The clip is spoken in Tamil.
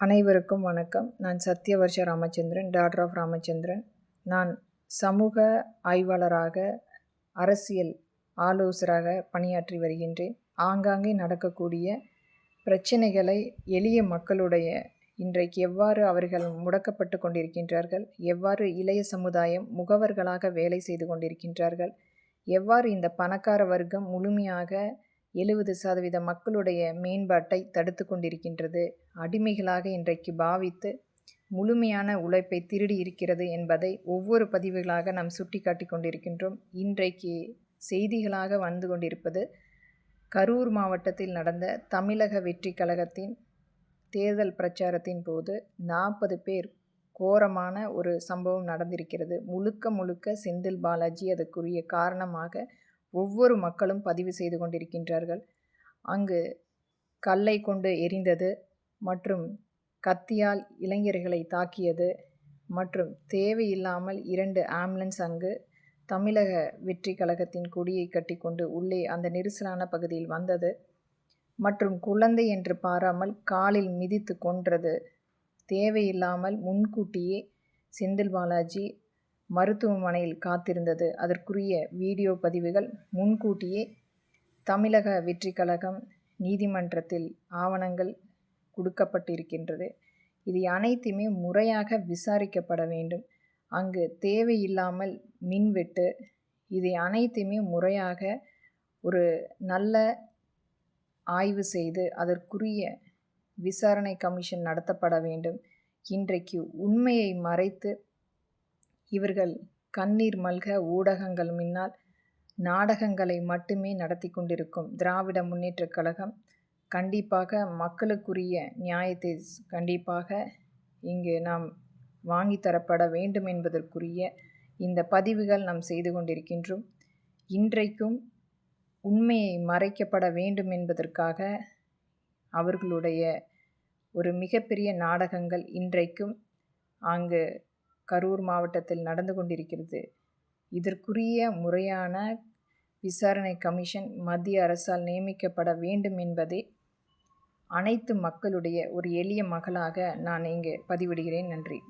அனைவருக்கும் வணக்கம். நான் சத்யவர்ஷ ராமச்சந்திரன் டாக்டர் ஆஃப் ராமச்சந்திரன். நான் சமூக ஆய்வாளராக அரசியல் ஆலோசராக பணியாற்றி வருகின்றேன். ஆங்காங்கே நடக்கக்கூடிய பிரச்சனைகளை எளிய மக்களுடைய இன்றைக்கு எவ்வாறு அவர்கள் முடக்கப்பட்டு கொண்டிருக்கின்றார்கள்? எவ்வாறு இளைய சமுதாயம் முகவர்களாக வேலை செய்து கொண்டிருக்கின்றார்கள்? எவ்வாறு இந்த பணக்கார வர்க்கம் முழுமையாக எழுபது சதவீத மக்களுடைய மேம்பாட்டை தடுத்து கொண்டிருக்கின்றது. அடிமைகளாக இன்றைக்கு பாவித்து முழுமையான உழைப்பை திருடி இருக்கிறது என்பதை ஒவ்வொரு பதிவுகளாக நாம் சுட்டிக்காட்டி கொண்டிருக்கின்றோம். இன்றைக்கு செய்திகளாக வந்து கொண்டிருப்பது கரூர் மாவட்டத்தில் நடந்த தமிழக வெற்றி கழகத்தின் தேர்தல் பிரச்சாரத்தின் போது நாற்பது பேர் கோரமான ஒரு சம்பவம் நடந்திருக்கிறது. முழுக்க முழுக்க செந்தில் பாலாஜி அதுக்குரிய காரணமாக ஒவ்வொரு மக்களும் பதிவு செய்து கொண்டிருக்கின்றார்கள். அங்கு கல்லை கொண்டு எரிந்தது மற்றும் கத்தியால் இளைஞர்களை தாக்கியது மற்றும் தேவையில்லாமல் இரண்டு ஆம்புலன்ஸ் அங்கு தமிழக வெற்றி கழகத்தின் கொடியை கட்டிக்கொண்டு உள்ளே அந்த நெரிசலான பகுதியில் வந்தது. மற்றும் குழந்தை என்று பாராமல் காலில் மிதித்து கொன்றது. தேவையில்லாமல் முன்கூட்டியே செந்தில் பாலாஜி மருத்துவமனையில் காத்திருந்தது. அதற்குரிய வீடியோ பதிவுகள் முன்கூட்டியே தமிழக வெற்றி கழகம் நீதிமன்றத்தில் ஆவணங்கள் கொடுக்கப்பட்டிருக்கின்றது. இது அனைத்துமே முறையாக விசாரிக்கப்பட வேண்டும். அங்கு தேவையில்லாமல் மின்வெட்டு இதை அனைத்துமே முறையாக ஒரு நல்ல ஆய்வு செய்து அதற்குரிய விசாரணை கமிஷன் நடத்தப்பட வேண்டும். இன்றைக்கு உண்மையை மறைத்து இவர்கள் கண்ணீர் மல்க ஊடகங்கள் முன்னால் நாடகங்களை மட்டுமே நடத்தி கொண்டிருக்கும் திராவிட முன்னேற்றக் கழகம். கண்டிப்பாக மக்களுக்குரிய நியாயத்தை கண்டிப்பாக இங்கு நாம் வாங்கி தரப்பட வேண்டும் என்பதற்குரிய இந்த பதிவுகள் நாம் செய்து கொண்டிருக்கின்றோம். இன்றைக்கும் உண்மையை மறைக்கப்பட வேண்டும் என்பதற்காக அவர்களுடைய ஒரு மிகப்பெரிய நாடகங்கள் இன்றைக்கும் அங்கு கரூர் மாவட்டத்தில் நடந்து கொண்டிருக்கிறது. இதற்குரிய முறையான விசாரணை கமிஷன் மத்திய அரசால் நியமிக்கப்பட வேண்டும் என்பதே அனைத்து மக்களுடைய ஒரு எளிய மகளாக நான் இங்கு பதிவிடுகிறேன். நன்றி.